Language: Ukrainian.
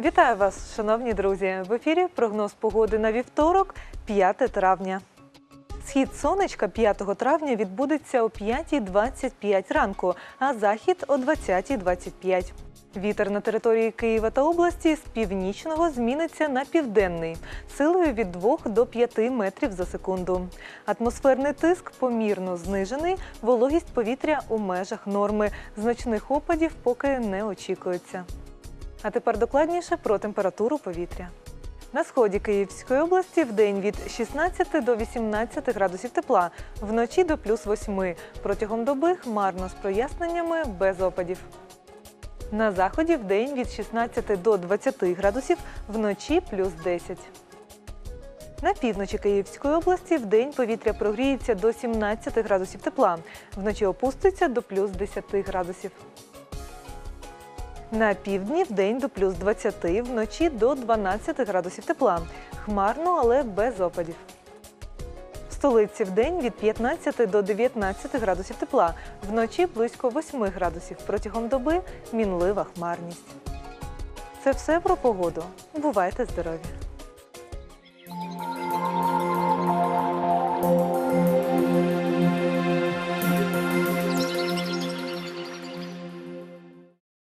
Вітаю вас, шановні друзі! В ефірі прогноз погоди на вівторок, 5 травня. Схід сонечка 5 травня відбудеться о 5.25 ранку, а захід о 20.25. Вітер на території Києва та області з північного зміниться на південний, силою від 2 до 5 метрів за секунду. Атмосферний тиск помірно знижений, вологість повітря у межах норми. Значних опадів поки не очікується. А тепер докладніше про температуру повітря. На сході Київської області в день від 16 до 18 градусів тепла, вночі до плюс 8. Протягом доби хмарно з проясненнями без опадів. На заході в день від 16 до 20 градусів, вночі плюс 10. На півночі Київської області в день повітря прогріється до 17 градусів тепла, вночі опуститься до плюс 10 градусів. На півдні в день до плюс 20, вночі до 12 градусів тепла. Хмарно, але без опадів. Столиці в день від 15 до 19 градусів тепла, вночі близько 8 градусів. Протягом доби мінлива хмарність. Це все про погоду. Бувайте здорові!